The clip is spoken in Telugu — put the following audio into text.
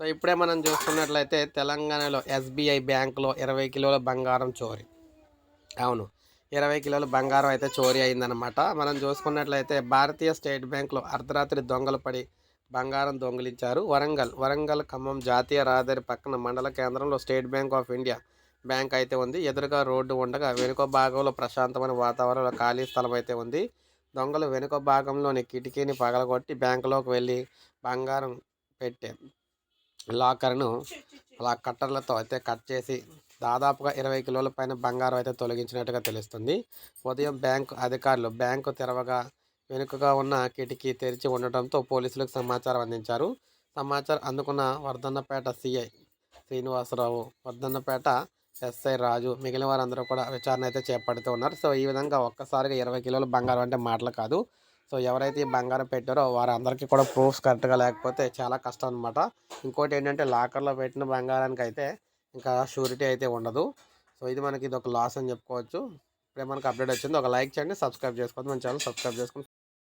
సో ఇప్పుడే మనం చూసుకున్నట్లయితే తెలంగాణలో ఎస్బీఐ బ్యాంకులో ఇరవై కిలోల బంగారం చోరీ. అవును ఇరవై కిలోల బంగారం అయితే చోరీ అయిందనమాట మనం చూసుకున్నట్లయితే భారతీయ స్టేట్ బ్యాంకులో అర్ధరాత్రి దొంగలు పడి బంగారం దొంగిలించారు. వరంగల్ వరంగల్ ఖమ్మం జాతీయ రహదారి పక్కన మండల కేంద్రంలో state bank of India bank అయితే ఉంది. ఎదురుగా రోడ్డు ఉండగా వెనుక భాగంలో ప్రశాంతమైన వాతావరణంలో ఖాళీ స్థలం అయితే ఉంది. దొంగలు వెనుక భాగంలోని కిటికీని పగలగొట్టి బ్యాంకులోకి వెళ్ళి బంగారం పెట్టే లాకర్ను అలా కట్టర్లతో అయితే కట్ చేసి దాదాపుగా ఇరవై కిలోల పైన బంగారం అయితే తొలగించినట్టుగా తెలుస్తుంది. ఉదయం బ్యాంకు అధికారులు బ్యాంకు తెరవగా వెనుకగా ఉన్న కిటికీ తెరిచి ఉండటంతో పోలీసులకు సమాచారం అందించారు. సమాచారం అందుకున్న వర్ధన్నపేట సిఐ శ్రీనివాసరావు వర్ధన్నపేట ఎస్ఐ రాజు మిగిలిన వారందరూ కూడా విచారణ అయితే చేపడుతూ ఉన్నారు. సో ఈ విధంగా ఒక్కసారిగా ఇరవై కిలోల బంగారం అంటే మాటలు కాదు. సో ఎవరైతే ఈ బంగారం పెట్టారో వారందరికీ కూడా ప్రూఫ్స్ కరెక్ట్గా లేకపోతే చాలా కష్టం అనమాట ఇంకోటి ఏంటంటే లాకర్లో పెట్టిన బంగారానికి అయితే ఇంకా షూరిటీ అయితే ఉండదు. సో ఇది మనకి ఇది ఒక లాస్ అని చెప్పుకోవచ్చు. ఇప్పుడే మనకు అప్డేట్ వచ్చింది. ఒక లైక్ చేయండి సబ్స్క్రైబ్ చేసుకోవద్దు. మన ఛానల్ సబ్స్క్రైబ్ చేసుకుని